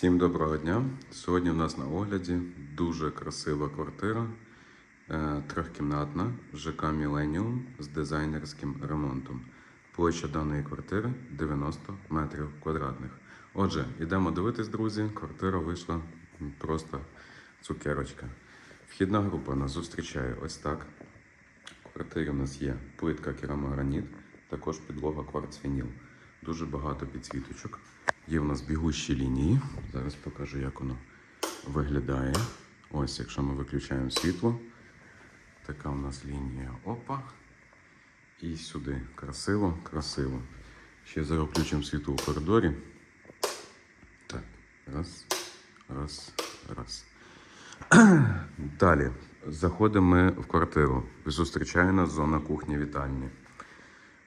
Всім доброго дня. Сьогодні у нас на огляді дуже красива квартира, е, трьохкімнатна ЖК Міленіум з дизайнерським ремонтом. Площа даної квартири 90 метрів квадратних. Отже, йдемо дивитись, друзі. Квартира вийшла просто цукерочка. Вхідна група нас зустрічає ось так. В квартирі у нас є плитка керамограніт, також підлога кварцвініл. Дуже багато підсвіточок. Є в нас бігущі лінії. Зараз покажу, як воно виглядає. Ось, якщо ми виключаємо світло, така у нас лінія. Опа. І сюди. Красиво, красиво. Ще зараз включимо світло в коридорі. Так, раз, раз, раз. Далі заходимо ми в квартиру. Зустрічає нас зона кухні вітальні.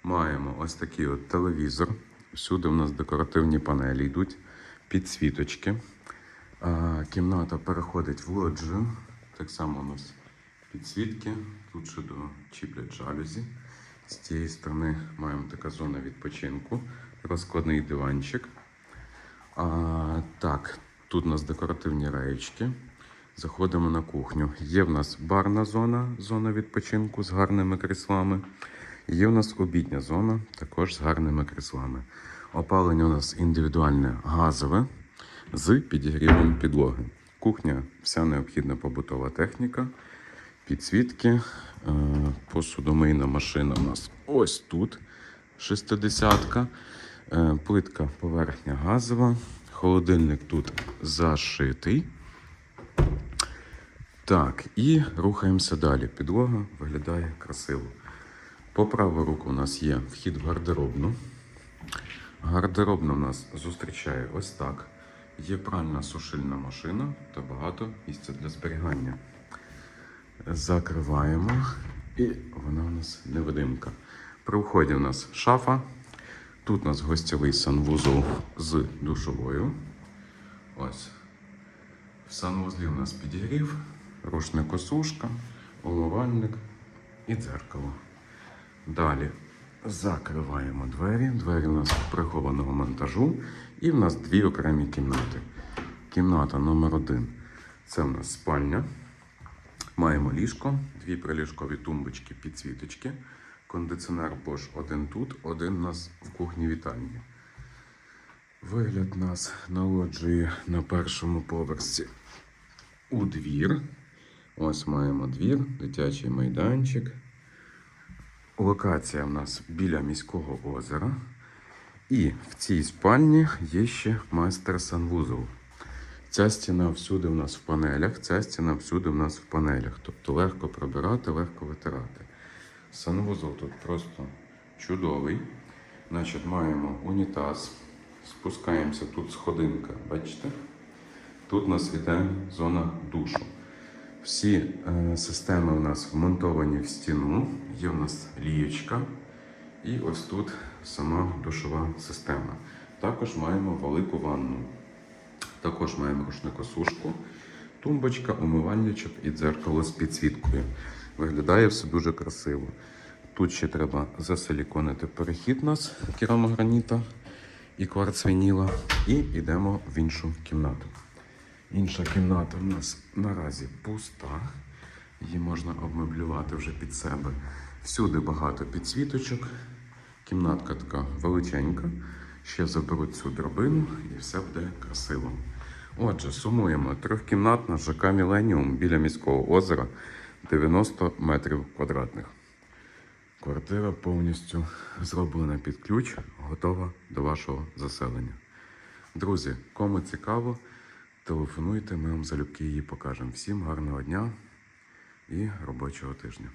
Маємо ось такий от телевізор. Всюди у нас декоративні панелі йдуть, підсвіточки. Кімната переходить в лоджію. Так само у нас підсвітки. Тут ще до чіплять жалюзі. З цієї сторони маємо така зона відпочинку, розкладний диванчик. А, так, тут у нас декоративні реєчки. Заходимо на кухню. Є в нас барна зона, зона відпочинку з гарними кріслами. Є в нас обідня зона, також з гарними кріслами. Опалення у нас індивідуальне газове з підігрівом підлоги. Кухня, вся необхідна побутова техніка, підсвітки, е, посудомийна машина у нас ось тут. Шестидесятка. Е, Плитка поверхня газова. Холодильник тут зашитий. Так, і рухаємося далі. Підлога виглядає красиво. По праву руку у нас є вхід в гардеробну. Гардеробна у нас зустрічає ось так. Є пральна сушильна машина та багато місця для зберігання. Закриваємо, і вона у нас невидимка. При вході у нас шафа. Тут у нас гостєвий санвузол з душовою. Ось. В санвузлі у нас підігрів, рушникосушка, умивальник і дзеркало. Далі закриваємо двері. Двері у нас прихованого монтажу. І в нас дві окремі кімнати. Кімната номер один це в нас спальня. Маємо ліжко, дві приліжкові тумбочки, підсвіточки. Кондиціонер Bosch один тут, один у нас в кухні вітальні. Вигляд нас народжує на першому поверсі у двір. Ось маємо двір, дитячий майданчик. Локація в нас біля міського озера. І в цій спальні є ще майстер санвузол. Ця стіна всюди в нас в панелях, ця стіна всюди в нас в панелях. Тобто легко прибирати, легко витирати. Санвузол тут просто чудовий. Значить, маємо унітаз. Спускаємося тут сходинка, бачите? Тут у нас іде зона душу. Всі е, системи у нас вмонтовані в стіну. Є у нас лієчка. І ось тут сама душова система. Також маємо велику ванну. Також маємо рушникосушку, тумбочка, умивальничок і дзеркало з підсвіткою. Виглядає все дуже красиво. Тут ще треба засиліконити перехід нас керамограніта і кварцвініла. І йдемо в іншу кімнату. Інша кімната у нас наразі пуста. Її можна обмеблювати вже під себе. Всюди багато підсвіточок. Кімнатка така величенька. Ще заберуть цю драбину і все буде красиво. Отже, сумуємо. Трьохкімнатна ЖК Міленіум біля міського озера 90 метрів квадратних. Квартира повністю зроблена під ключ, готова до вашого заселення. Друзі, кому цікаво, телефонуйте, ми вам залюбки її покажемо. Всім гарного дня і робочого тижня.